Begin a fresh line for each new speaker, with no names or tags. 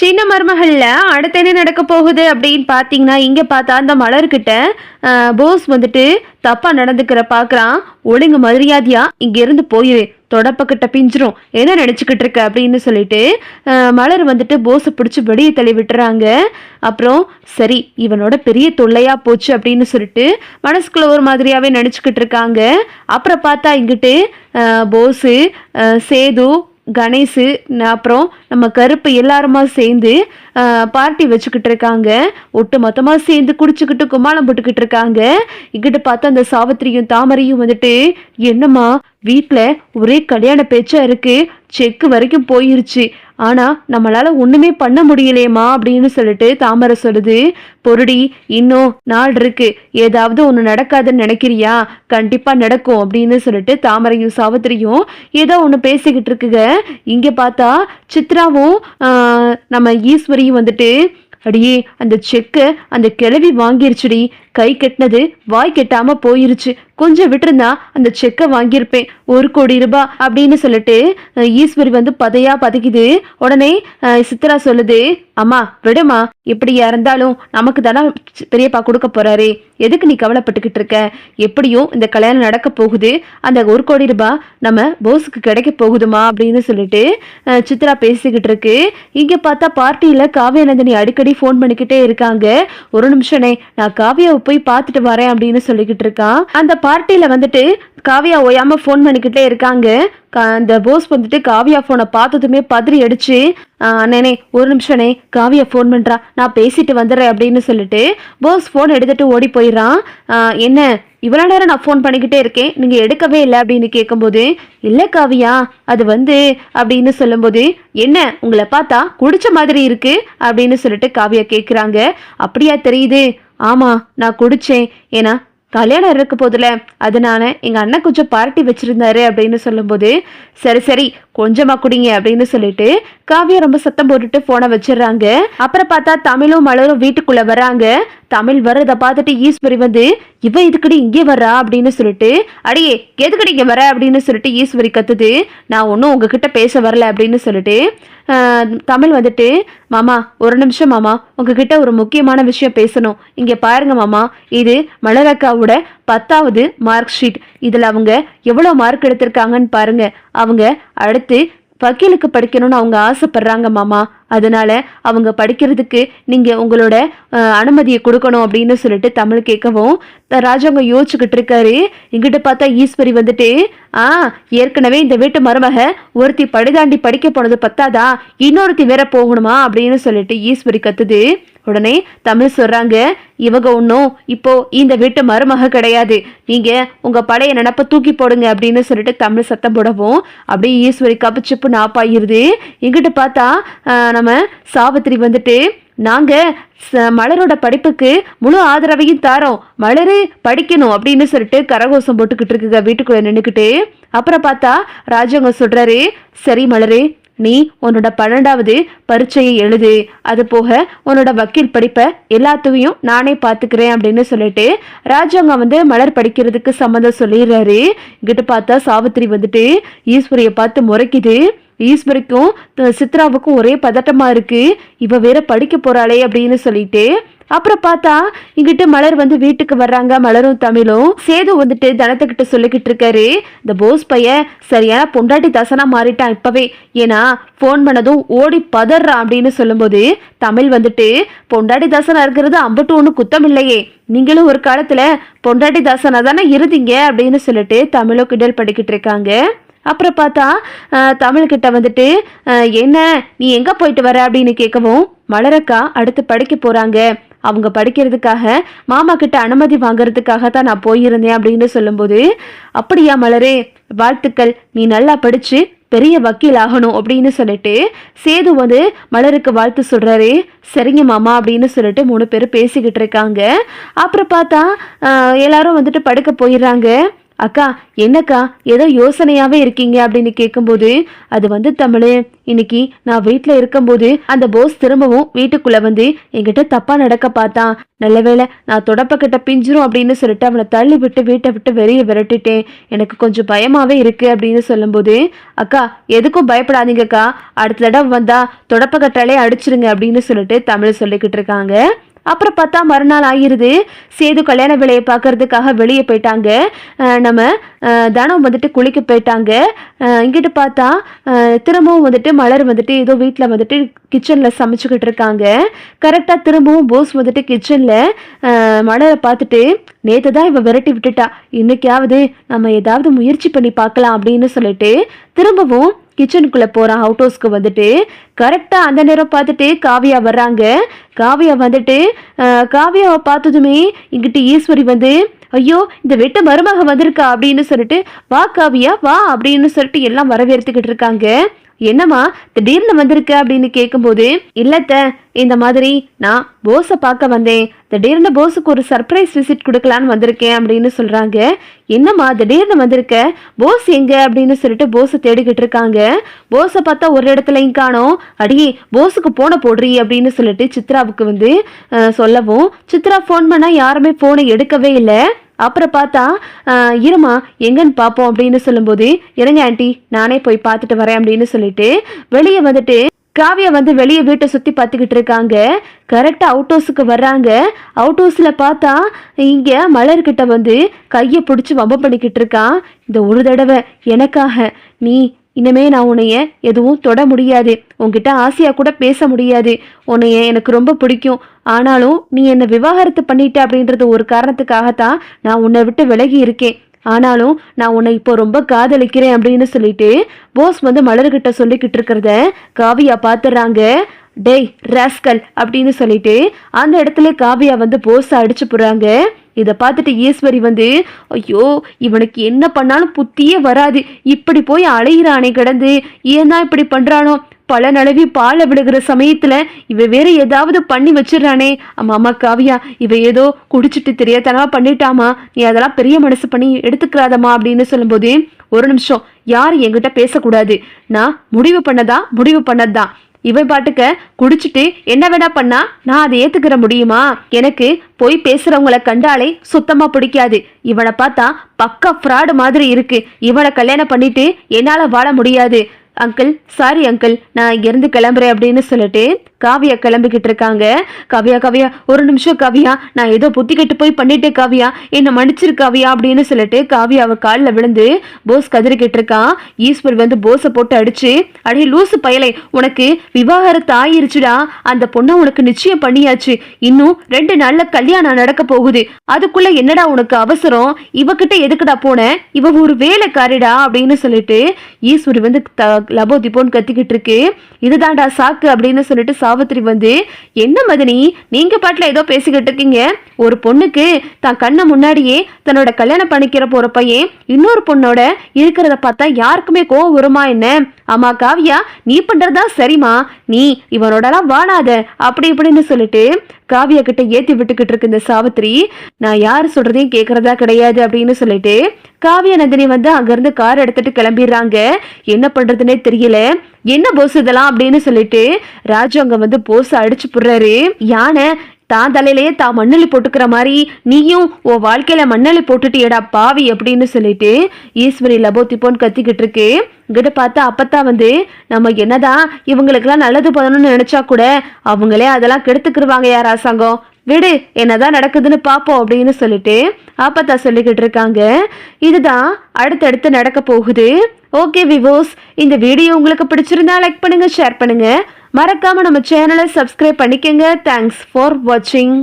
சின்ன மருமகளில் அடுத்து என்ன நடக்க போகுது அப்படின்னு பார்த்தீங்கன்னா இங்கே பார்த்தா அந்த மலர்கிட்ட போஸ் வந்துட்டு தப்பாக நடந்துக்கிற பார்க்குறான் ஒழுங்கு மரியாதையா இங்கேருந்து போயிரு. தொடப்பக்கிட்ட பிஞ்சிரும். என்ன நினச்சிக்கிட்டு இருக்க அப்படின்னு சொல்லிட்டு மலர் வந்துட்டு போஸை பிடிச்சி வெளியே தள்ளி விட்டுறாங்க. அப்புறம் சரி இவனோட பெரிய தொல்லையாக போச்சு அப்படின்னு சொல்லிட்டு மனசுக்குள்ள ஒரு மாதிரியாகவே நினச்சிக்கிட்டு இருக்காங்க. அப்புறம் பார்த்தா இங்கிட்டு போஸு சேது கணேஷு அப்புறம் நம்ம கருப்பு எல்லாருமா சேர்ந்து பார்ட்டி வச்சுக்கிட்டு இருக்காங்க ஒட்டு மொத்தமாக சேர்ந்து குடிச்சுக்கிட்டு கும்மாளம் போட்டுக்கிட்டு இருக்காங்க இங்கிட்ட பார்த்தா அந்த சாவித்திரியும் தாமரையும் வந்துட்டு என்னம்மா வீட்டில் ஒரே கல்யாண பேச்சா இருக்கு. செக்கு வரைக்கும் போயிருச்சு. ஆனா நம்மளால ஒண்ணுமே பண்ண முடியலையேம்மா அப்படின்னு சொல்லிட்டு தாமரை சொல்லுது. பொருடி இன்னும் நாள் இருக்கு. ஏதாவது ஒன்று நடக்காதுன்னு நினைக்கிறியா? கண்டிப்பா நடக்கும் அப்படின்னு சொல்லிட்டு தாமரையும் சாவித்திரியும் ஏதோ ஒன்று பேசிக்கிட்டு இருக்குங்க. இங்க பார்த்தா சித்ராவும் நம்ம ஈஸ்வரி ஈஸ்வரியும் வந்துட்டு அடியே அந்த செக்கை அந்த கிழவி வாங்கிருச்சுடி. கை கெட்டினது வாய் கெட்டாம போயிருச்சு. கொஞ்சம் விட்டுருந்தா அந்த செக்கை வாங்கியிருப்பேன். ஒரு கோடி ரூபாய் அப்படின்னு சொல்லிட்டு ஈஸ்வரி வந்து பதையா பதைக்குது. உடனே சித்ரா சொல்லுது அம்மா விடுமா எப்படியா இருந்தாலும் நமக்கு தானே பெரியப்பா கொடுக்க போறாரு. எதுக்கு நீ கவலைப்பட்டுக்கிட்டு இருக்க? எப்படியும் இந்த கல்யாணம் நடக்க போகுது. அந்த ஒரு கோடி ரூபாய் நம்ம போஸுக்கு கிடைக்க போகுதுமா? அப்படின்னு சொல்லிட்டு சித்ரா பேசிக்கிட்டு இருக்கு. இங்க பார்த்தா பார்ட்டியில காவியானந்தினி அடிக்கடி ஃபோன் பண்ணிக்கிட்டே இருக்காங்க. ஒரு நிமிஷனே நான் காவியாவை போய் பார்த்துட்டு வரேன் அப்படின்னு சொல்லிக்கிட்டு இருக்கான். அந்த பார்ட்டியில் வந்துட்டு காவியா ஓயாமல் ஃபோன் பண்ணிக்கிட்டே இருக்காங்க. கா- அந்த போஸ் வந்துட்டு காவியா ஃபோனை பார்த்ததுமே பதறி அடிச்சு அண்ணனே ஒரு நிமிஷனே காவியா ஃபோன் பண்ணுறா நான் பேசிட்டு வந்துடுறேன் அப்படின்னு சொல்லிட்டு போஸ் ஃபோன் எடுத்துட்டு ஓடி போயிடுறான். என்ன இவ்வளோ நேரம் நான் ஃபோன் பண்ணிக்கிட்டே இருக்கேன் நீங்கள் எடுக்கவே இல்லை அப்படின்னு கேட்கும்போது இல்லை காவியா அது வந்து அப்படின்னு சொல்லும்போது என்ன உங்களை பார்த்தா குடிச்ச மாதிரி இருக்கு அப்படின்னு சொல்லிட்டு காவியா கேட்குறாங்க அப்படியா தெரியுது? ஆமாம் நான் குடித்தேன் ஏன்னா கல்யாணம் இருக்க போதில் அதனால எங்கள் அண்ணன் கொஞ்சம் பார்ட்டி வச்சுருந்தாரு அப்படின்னு சொல்லும்போது சரி சரி கொஞ்சமாக குடிங்க அப்படின்னு சொல்லிட்டு காவியா ரொம்ப சத்தம் போட்டுட்டு ஃபோனை வச்சிடுறாங்க. அப்புறம் பார்த்தா தமிழும் மலரும் வீட்டுக்குள்ளே வராங்க தமிழ் வர்றதை பார்த்துட்டு ஈஸ்வரி வந்து இவ இதுக்கடி இங்கே வர்றா? அப்படின்னு சொல்லிட்டு அடியே எதுக்கடி இங்கே வர அப்படின்னு சொல்லிட்டு ஈஸ்வரி கத்துது. நான் ஒன்றும் உங்ககிட்ட பேச வரல அப்படின்னு சொல்லிட்டு தமிழ் வந்துட்டு மாமா ஒரு நிமிஷம் மாமா உங்ககிட்ட ஒரு முக்கியமான விஷயம் பேசணும். இங்கே பாருங்க மாமா இது மலரக்காவோட பத்தாவது மார்க் ஷீட் இதில் அவங்க எவ்வளோ மார்க் எடுத்திருக்காங்கன்னு பாருங்க. அவங்க அடுத்து வக்கீலுக்கு படிக்கணும்னு அவங்க ஆசைப்படுறாங்க மாமா. அதனால அவங்க படிக்கிறதுக்கு நீங்க உங்களோட அனுமதியை கொடுக்கணும் அப்படின்னு சொல்லிட்டு தமிழ் கேட்கவும் த- ராஜாங்க யோசிச்சுக்கிட்டு இருக்காரு. இங்கிட்ட பார்த்தா ஈஸ்வரி வந்துட்டு ஆ ஏற்கனவே இந்த வீட்டு மருமக ஒருத்தி படிதாண்டி படிக்க போனது பத்தாதா? இன்னொருத்தி வேற போகணுமா? அப்படின்னு சொல்லிட்டு ஈஸ்வரி கத்துது. உடனே தமிழ் சொல்றாங்க இவங்க ஒன்றும் இப்போ இந்த வீட்டு மருமக கிடையாது. நீங்க உங்க பழைய நினப்ப தூக்கி போடுங்க அப்படின்னு சொல்லிட்டு தமிழ் சத்தம் போடவும் அப்படியே ஈஸ்வரி கப்பிச்சுப்பு நாப்பாயிருது. எங்கிட்ட பார்த்தா நம்ம சாவித்திரி வந்துட்டு நாங்க ச- மலரோட படிப்புக்கு முழு ஆதரவையும் தாரோம். மலரு படிக்கணும் அப்படின்னு சொல்லிட்டு கரகோஷம் போட்டுக்கிட்டு இருக்குங்க வீட்டுக்குள்ள நின்றுக்கிட்டு அப்புறம் பார்த்தா ராஜாங்க சொல்றாரு சரி மலரு நீ உன்னோட பன்னெண்டாவது பரீட்சையை எழுது. அது போக உன்னோட வக்கீல் படிப்பை எல்லாத்தையும் நானே பார்த்துக்கிறேன் அப்படின்னு சொல்லிட்டு ராஜாங்க வந்து மலர் படிக்கிறதுக்கு சம்மந்தம் சொல்லிடுறாரு. இங்கிட்டு பார்த்தா சாவித்திரி வந்துட்டு ஈஸ்வரியை பார்த்து முறைக்குது. ஈஸ்வரிக்கும் சித்ராவுக்கும் ஒரே பதட்டமா இருக்கு. இவ வேற படிக்க போறாளே அப்படின்னு சொல்லிட்டு அப்புறம் பார்த்தா இங்கிட்டு மலர் வந்து வீட்டுக்கு வர்றாங்க. மலரும் தமிழும். சேது வந்துட்டு தனத்துக்கிட்ட சொல்லிக்கிட்டு இருக்காரு. இந்த போஸ் பையன் சரியான பொண்டாட்டி தசனா மாறிட்டான் இப்பவே. ஏன்னா ஃபோன் பண்ணதும் ஓடி பதறான் அப்படின்னு சொல்லும்போது தமிழ் வந்துட்டு பொண்டாட்டி தாசனா இருக்கிறது அம்பட்டு ஒன்று குத்தம் இல்லையே. நீங்களும் ஒரு காலத்துல பொண்டாட்டி தாசனா தானே இருந்தீங்க? அப்படின்னு சொல்லிட்டு தமிழும் கிண்டல் படிக்கிட்டு இருக்காங்க. அப்புறம் பார்த்தா தமிழ்கிட்ட வந்துட்டு என்ன? நீ எங்கே போயிட்டு வர? அப்படின்னு கேட்கவும் மலரக்கா அடுத்து படிக்க போகிறாங்க அவங்க படிக்கிறதுக்காக மாமா கிட்ட அனுமதி வாங்குறதுக்காக தான் நான் போயிருந்தேன் அப்படின்னு சொல்லும்போது அப்படியா மலரே வாழ்த்துக்கள். நீ நல்லா படிச்சு பெரிய வக்கீல் ஆகணும் அப்படின்னு சொல்லிட்டு சேது வந்து மலருக்கு வாழ்த்து சொல்றாரு. சரிங்க மாமா அப்படின்னு சொல்லிட்டு மூணு பேரும் பேசிக்கிட்டு இருக்காங்க. அப்புறம் பார்த்தா எல்லாரும் வந்துட்டு படுக்க போயிடுறாங்க. அக்கா என்னக்கா ஏதோ யோசனையாவே இருக்கீங்க அப்படின்னு கேட்கும்போது அது வந்து தமிழ் இன்னைக்கு நான் வீட்டில் இருக்கும்போது அந்த போஸ் திரும்பவும் வீட்டுக்குள்ள வந்து என்கிட்ட தப்பா நடக்க பார்த்தான் நல்லவேளை நான் தொடப்பக்கிட்ட பிஞ்சிரும் அப்படின்னு சொல்லிட்டு அவனை தள்ளி விட்டு வீட்டை விட்டு வெளியே விரட்டிட்டேன். எனக்கு கொஞ்சம் பயமாவே இருக்கு அப்படின்னு சொல்லும்போது அக்கா எதுக்கும் பயப்படாதீங்கக்கா. அடுத்த தடவை வந்தா தொடப்பக்கட்டாலே அடிச்சிருங்க அப்படின்னு சொல்லிட்டு தமிழ் சொல்லிக்கிட்டு இருக்காங்க. அப்புறம் பார்த்தா மறுநாள் ஆகிருது சேது கல்யாண வேலையை பார்க்கறதுக்காக வெளியே போயிட்டாங்க. நம்ம தனம் வந்துட்டு குளிக்க போயிட்டாங்க. இங்கிட்டு பார்த்தா திரும்பவும் வந்துட்டு மலர் வந்துட்டு ஏதோ வீட்டில் வந்துட்டு கிச்சனில் சமைச்சுக்கிட்டு இருக்காங்க. கரெக்டாக திரும்பவும் போஸ் வந்துட்டு கிச்சனில் மலரை பார்த்துட்டு நேற்று தான் இவன் விரட்டி விட்டுட்டா. இன்னைக்காவது நம்ம ஏதாவது முயற்சி பண்ணி பார்க்கலாம் அப்படின்னு சொல்லிட்டு திரும்பவும் கிச்சனுக்குள்ளே போகிறான் அவுட் ஹவுஸ்க்கு வந்துட்டு கரெக்டாக அந்த நேரம் பார்த்துட்டு காவியா வர்றாங்க. காவியா வந்துட்டு காவியாவை பார்த்ததுமே இங்கிட்டு ஈஸ்வரி வந்து ஐயோ இந்த வெட்ட மருமக வந்திருக்கா அப்படின்னு சொல்லிட்டு வா காவியா வா அப்படின்னு சொல்லிட்டு எல்லாம் வரவேற்றுக்கிட்டு இருக்காங்க. என்னம்மா திடீர்னு வந்திருக்க அப்படின்னு கேட்கும்போது இல்லத்த இந்த மாதிரி நான் போஸை பார்க்க வந்தேன். திடீர்னு போஸுக்கு ஒரு சர்ப்ரைஸ் விசிட் கொடுக்கலான்னு வந்திருக்கேன் அப்படின்னு சொல்கிறாங்க என்னம்மா திடீர்னு வந்திருக்க? போஸ் எங்கே அப்படின்னு சொல்லிட்டு போஸை தேடிக்கிட்டு இருக்காங்க. போஸை பார்த்தா ஒரு இடத்துலையும் காணோம். அடியே போஸுக்கு போன போடுறி அப்படின்னு சொல்லிட்டு சித்ராவுக்கு வந்து சொல்லவும். சித்ரா ஃபோன் பண்ணால் யாருமே ஃபோனை எடுக்கவே இல்லை. அப்புறம் பார்த்தா இருமா எங்கன்னு பார்ப்போம் அப்படின்னு சொல்லும்போது இறங்க ஆண்டி நானே போய் பார்த்துட்டு வரேன் அப்படின்னு சொல்லிட்டு வெளியே வந்துட்டு காவியா வந்து வெளியே வீட்டை சுற்றி பார்த்துக்கிட்டு இருக்காங்க. கரெக்டாக அவுட் ஹவுஸுக்கு வர்றாங்க. அவுட் ஹவுஸில் பார்த்தா இங்கே மலர்கிட்ட வந்து கையை பிடிச்சி வம்ப பண்ணிக்கிட்டு இருக்கான். இந்த ஒரு தடவை எனக்காக நீ இனிமே நான் உன்னைய எதுவும் தொட முடியாது. உன்கிட்ட ஆசையா கூட பேச முடியாது. உன்னைய எனக்கு ரொம்ப பிடிக்கும். ஆனாலும் நீ என்னை விவாகரத்து பண்ணிட்ட அப்படின்றது ஒரு காரணத்துக்காகத்தான் நான் உன்னை விட்டு விலகி இருக்கேன். ஆனாலும் நான் உன்னை இப்போ ரொம்ப காதலிக்கிறேன் அப்படின்னு சொல்லிட்டு போஸ் வந்து மலர்கிட்ட சொல்லிக்கிட்டு இருக்கிறத காவியா பார்த்துடுறாங்க டேய் ராஸ்கல் அப்படின்னு சொல்லிட்டு அந்த இடத்துல காவியா வந்து போஸை அடிச்சு போகிறாங்க இதை பார்த்துட்டு ஈஸ்வரி வந்து ஐயோ இவனுக்கு என்ன பண்ணாலும் புத்தியே வராது. இப்படி போய் அலையிறானே கிடந்து. ஏன் தான் இப்படி பண்ணுறானோ பல நழுவி பாலை விடுகிற சமயத்துல இவ வேற ஏதாவது பண்ணி வச்சிடறானே. ஆமா அம்மா காவியா இவ ஏதோ குடிச்சிட்டு தெரியாதனமா பண்ணிட்டாமா நீ அதெல்லாம் பெரிய மனசு பண்ணி எடுத்துக்கிறாதம்மா. அப்படின்னு சொல்லும்போது ஒரு நிமிஷம் யார் என்கிட்ட பேசக்கூடாது. நான் முடிவு பண்ணதா? முடிவு பண்ணதுதான். இவன் பாட்டுக்க குடிச்சிட்டு என்ன வேணா பண்ணா நான் அதை ஏத்துக்கிற முடியுமா? எனக்கு போய் பேசுறவங்கள கண்டாலே சுத்தமா பிடிக்காது. இவனை பார்த்தா பக்கா ஃப்ராடு மாதிரி இருக்கு. இவனை கல்யாணம் பண்ணிட்டு என்னால வாழ முடியாது. அங்கிள் சாரி அங்கிள் நான் இங்கேருந்து கிளம்புறேன் அப்படின்னு சொல்லிட்டு காவியா கிளம்பிக்கிட்டு இருக்காங்க. காவியா காவியா ஒரு நிமிஷம் காவியா நான் ஏதோ புத்தி கெட்டு போய் பண்ணிட்டேன் காவியா என்னை மன்னிச்சிரு காவியா அப்படின்னு சொல்லிட்டு காவியாவை காலில் விழுந்து போஸ் கதறிக்கிட்டு இருக்கான் ஈஸ்வர் வந்து போஸை போட்டு அடிச்சு அடே லூசு பயலை உனக்கு விவாகரத்து ஆயிருச்சுடா. அந்த பொண்ணை உனக்கு நிச்சயம் பண்ணியாச்சு. இன்னும் ரெண்டு நாள்ல கல்யாணம் நடக்க போகுது. அதுக்குள்ள என்னடா உனக்கு அவசரம்? இவகிட்ட எதுக்குடா போன? இவ ஒரு வேலைக்காரிடா அப்படின்னு சொல்லிட்டு ஈஸ்வரி வந்து லபோ திபோன்னு கத்திக்கிட்டு இருக்கு. இதுதான்டா சாக்கு அப்படின்னு சொல்லிட்டு சாவித்திரி வந்து என்ன மதனி? நீங்க பாட்டுல ஏதோ பேசிக்கிட்டு இருக்கீங்க. ஒரு பொண்ணுக்கு தான் கண்ண முன்னாடியே தன்னோட கல்யாணம் பண்ணிக்கிற போற பையன் இன்னொரு பொண்ணோட இருக்கிறத பார்த்தா யாருக்குமே கோவம் வருமா என்ன? ஆமாம் காவியா நீ பண்றதா சரிம்மா. நீ இவனோடலாம் வாழாத. அப்படி இப்படின்னு சொல்லிட்டு காவியா கிட்ட ஏத்தி விட்டுக்கிட்டு இருக்கு இந்த சாவித்திரி நான் யார் சொல்றதையும் கேட்கறதா கிடையாது அப்படின்னு சொல்லிட்டு காவியா நந்தினி வந்து அங்கிருந்து கார் எடுத்துட்டு கிளம்பிடுறாங்க. என்ன பண்றதுன்னே தெரியல. என்ன போஸ் இதெல்லாம் அப்படின்னு சொல்லிட்டு ராஜு அங்க வந்து போஸ் அடிச்சு புடுறாரு. யானை தான் தலையிலேயே தான் மண்ணலி போட்டுக்கிற மாதிரி நீயும் உன் வாழ்க்கையில மண்ணலி போட்டுட்டியடா பாவி அப்படின்னு சொல்லிட்டு ஈஸ்வரி லபோத்திப்போன்னு கத்திக்கிட்டு இருக்கு. இங்கிட்ட பார்த்தா அப்பத்தான் வந்து நம்ம என்னதான் இவங்களுக்கெல்லாம் நல்லது பண்ணணும்னு நினைச்சா கூட அவங்களே அதெல்லாம் கெடுத்துக்கிருவாங்க யார் அரசாங்கம்? விடு என்னதான் நடக்குதுன்னு பார்ப்போம் அப்படின்னு சொல்லிட்டு ஆப்பத்தா சொல்லிக்கிட்டு இருக்காங்க. இதுதான் அடுத்தடுத்து நடக்க போகுது. ஓகே விவோஸ் இந்த வீடியோ உங்களுக்கு பிடிச்சிருந்தா லைக் பண்ணுங்க ஷேர் பண்ணுங்க. மறக்காம நம்ம சேனலை சப்ஸ்கிரைப் பண்ணிக்கங்க. தேங்க்ஸ் ஃபார் வாட்சிங்